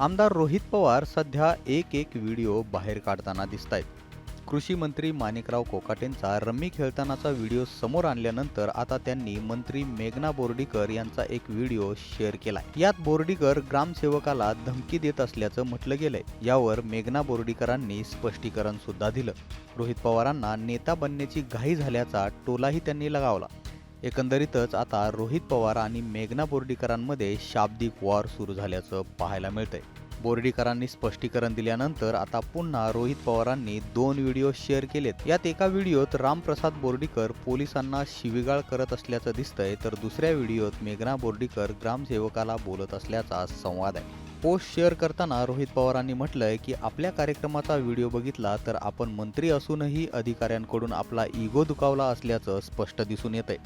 आमदार रोहित पवार सध्या एक एक व्हिडिओ बाहेर काढताना दिसत आहेत कृषी मंत्री माणिकराव कोकाटेंचा रम्मी खेळतानाचा व्हिडिओ समोर आणल्यानंतर आता त्यांनी मंत्री मेघना बोर्डीकर यांचा एक व्हिडिओ शेअर केलाय. यात बोर्डीकर ग्रामसेवकाला धमकी देत असल्याचं म्हटलं गेलंय. यावर मेघना बोर्डीकरांनी स्पष्टीकरण सुद्धा दिलं. रोहित पवारांना नेता बनण्याची घाई झाल्याचा टोलाही त्यांनी लगावला. एकंदरीतच आता रोहित पवार आणि मेघना बोर्डीकरांमध्ये शाब्दिक वॉर सुरू झाल्याचं पाहायला मिळतंय. बोर्डीकरांनी स्पष्टीकरण दिल्यानंतर आता पुन्हा रोहित पवारांनी दोन व्हिडिओ शेअर केलेत. यात एका व्हिडिओत रामप्रसाद बोर्डीकर पोलिसांना शिवीगाळ करत असल्याचं दिसतंय तर दुसऱ्या व्हिडिओत मेघना बोर्डीकर ग्रामसेवकाला बोलत असल्याचा संवाद आहे. पोस्ट शेअर करताना रोहित पवारांनी म्हटलंय की आपल्या कार्यक्रमाचा व्हिडिओ बघितला तर आपण मंत्री असूनही अधिकाऱ्यांकडून आपला इगो दुखावला असल्याचं स्पष्ट दिसून येतंय.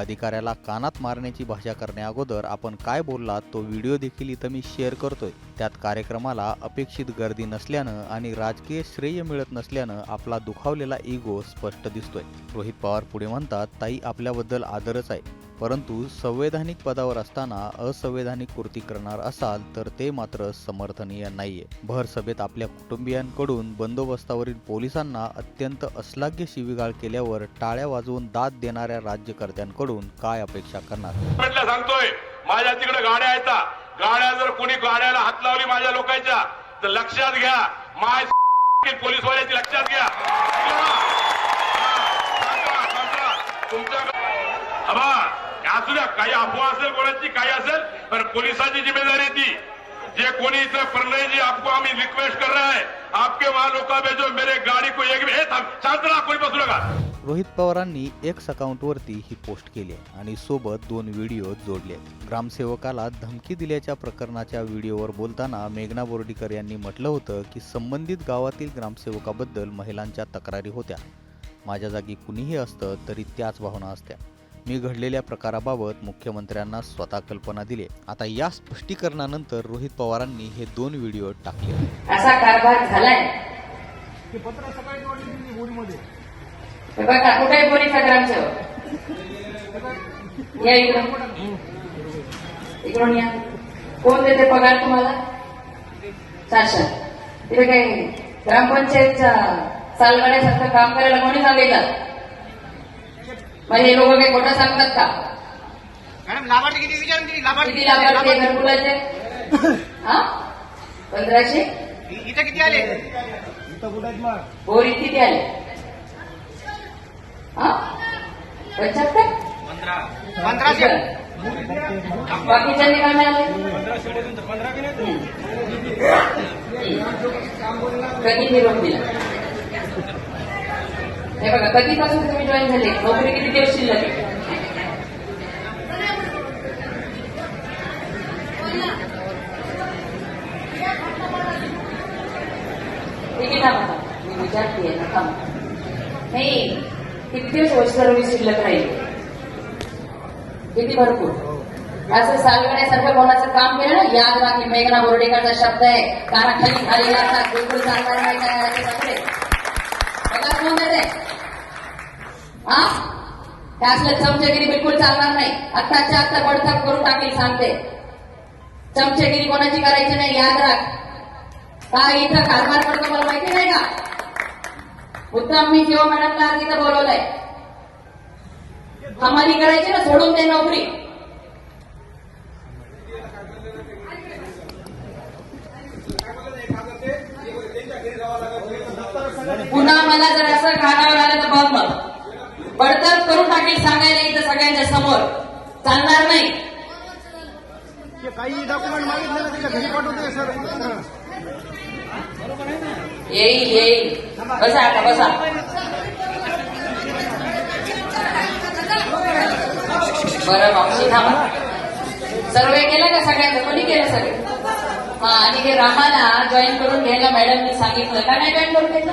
अधिकाऱ्याला कानात मारण्याची भाषा करण्याअगोदर आपण काय बोललात तो व्हिडिओ देखील इथं मी शेअर करतोय. त्यात कार्यक्रमाला अपेक्षित गर्दी नसल्यानं आणि राजकीय श्रेय मिळत नसल्यानं आपला दुखावलेला इगो स्पष्ट दिसतोय. रोहित पवार पुढे म्हणतात ताई आपल्याबद्दल आदरच आहे. परंतु संवैधानिक पदावर असताना असंवैधानिक कृती करणार असाल तर ते मात्र समर्थनीय नाहीये. भर सभेत आपल्या कुटुंबियांकडून बंदोबस्तावरील पोलिसांना अत्यंत अश्लाघ्य शिवीगाळ केल्यावर टाळ्या वाजवून दाद देणाऱ्या राज्यकर्त्यांकडून काय अपेक्षा करणार? सांगतोय माझ्या तिकडे गाड्या आहेत गाड्या जर कोणी गाड्याला हात लावली माझ्या लोकांच्या तर लक्षात घ्या माय पोलीसवाल्याची लक्षात घ्या. तुमच्या असू द्या काही अफवा असेल कोणाची काही असेल पण पोलिसांची जिम्मेदारी ती. जे कोणी इथं प्रणय जी आपको आम्ही रिक्वेस्ट कर रहे हैं. आपके वहां लोका भेजो मेरे गाड़ी को एक हे थांब शांत राहा कोणी बसू नका. रोहित पवारांनी एक्स अकाउंटवरती ही पोस्ट केली आहे आणि सोबत दोन व्हिडिओ जोडले. ग्रामसेवकाला धमकी दिल्याच्या प्रकरणाच्या व्हिडिओवर बोलताना मेघना बोर्डीकर यांनी म्हटलं होतं की संबंधित गावातील ग्रामसेवकाबद्दल महिलांच्या तक्रारी होत्या. माझ्या जागी कुणीही असतं तरी त्याच भावना असत्या. मी घडलेल्या प्रकाराबाबत मुख्यमंत्र्यांना स्वतः कल्पना दिली. आहे. आता या स्पष्टीकरणानंतर रोहित पवारांनी हे दोन व्हिडिओ टाकले. असा कारभार झालाय. हे इकडून या. कोण देते पगार तुम्हाला? शासन तिथे काही ग्रामपंचायतच्या सालगाड्यासारखं काम करायला कोणी सांगितलं? म्हणजे हे लोक काही खोटं सांगतात का? मॅडम लाभार्थी किती विचारून लाभार्थी किती लाभार्थी? आहे घरकुलाचे? हा? पंधराशे? इ- इथं किती आले? बोरी किती आले? हा? पंच्याहत्तर? पंधराशे? बाकीच्यांनी काय मिळाले कधी निरोप दिला? हे बघा कधीपासून तुम्ही जॉईन झाले? नोकरी किती दिवस शिल्लक मी विचारते ना नाही किती दिवस वर्ष सर्व्हिस शिल्लक राहील? किती भरपूर? असं सालगड्यासारखं कोणाचं काम केलं? ना याद राखी मेघना बोर्डेकरचा शब्द आहे. कानाखाली खाली लागतात बिलकुल चालणार नाही काय याचे सगळे बघा कोण देते हा? त्या चमचेगिरी बिलकुल चालणार नाही. आत्ताच्या आत्ता बडथाप करून टाकेल सांगते. चमचेगिरी कोणाची करायची नाही याद राख. काय इथं कारभार करतो मला माहिती नाही का? उत्तम मी किंवा मॅडमला आज इथं बोलवलंय. हमाली करायची ना सोडून दे नोकरी. पुन्हा मला जर असं कानावर आलं तर बघ मग. करून टाकेल सांगायला इथं सगळ्यांच्या समोर. चालणार नाही. काही डॉक्युमेंट मागितले ना त्याच्या घरी पाठवते सर. येईल येईल. बसा आता बसा. बरं मावशी थांबा. सर्वे केला का सगळ्यांचं? कोणी केलं सगळे? हा आणि हे रामाला जॉईन करून घ्यायला मॅडमनी सांगितलं. का नाही जॉईन करून घेतलं?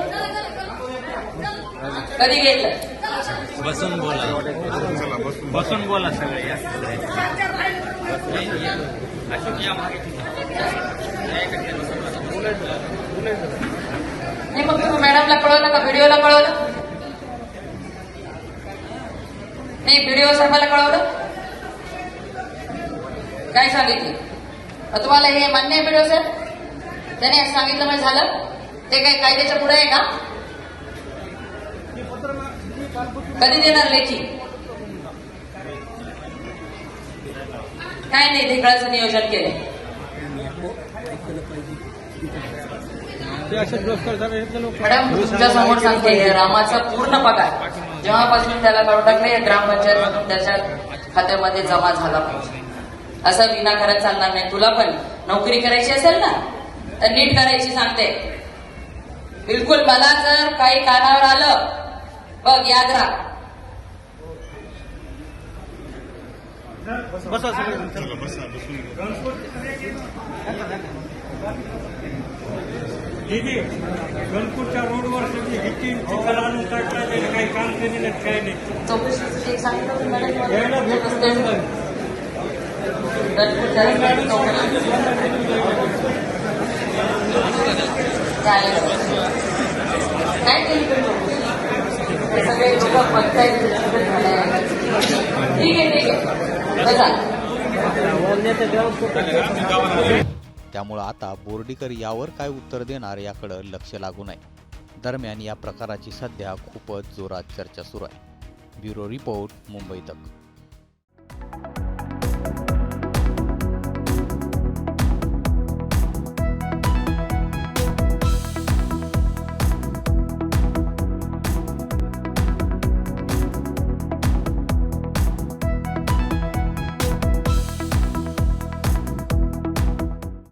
कधी घेतलं? बसून बोला. बसून बोला सगळे. अशोक या मागे. नाही मग तुम्ही मॅडमला कळवलं का? व्हिडिओला कळवलं? नाही व्हिडिओ साहेबाला कळवलं? काय सांगितलं? तुम्हाला हे मान्य आहे व्हिडिओ साहेब त्याने सांगितलं म्हणजे झालं? ते काय कायद्याच्या पुढे आहे का? कधी देणार लेखी? काय नाही ढेकळाचं नियोजन केलं मॅडम तुमच्यासमोर सांगते रामाचा पूर्ण पगार. जेव्हापासून त्याला काढून टाकले ग्रामपंचायत मधून त्याच्या खात्यामध्ये जमा झाला पाहिजे असं विनाकारण चालणार नाही. तुला पण नोकरी करायची असेल ना तर नीट करायची सांगते. बिलकुल मला जर काही कानावर आलं बघ याद राहा। बसा सगळे दीदी गणपूरच्या रोडवर सगळी हिट्टी चिखल आणून टाकला काही काम केले नाही काही नाही. चौकशीचं ते सांगितलं होतं मॅडम गणपूरच्या चौकशी. चालेल. काय केली पण हे सगळे लोक पंचायत ठीक आहे ठीक आहे. त्यामुळं आता बोर्डीकर यावर काय उत्तर देणार याकडं लक्ष लागू नये. दरम्यान या प्रकाराची सध्या खूपच जोरात चर्चा सुरू आहे. ब्युरो रिपोर्ट मुंबई तक.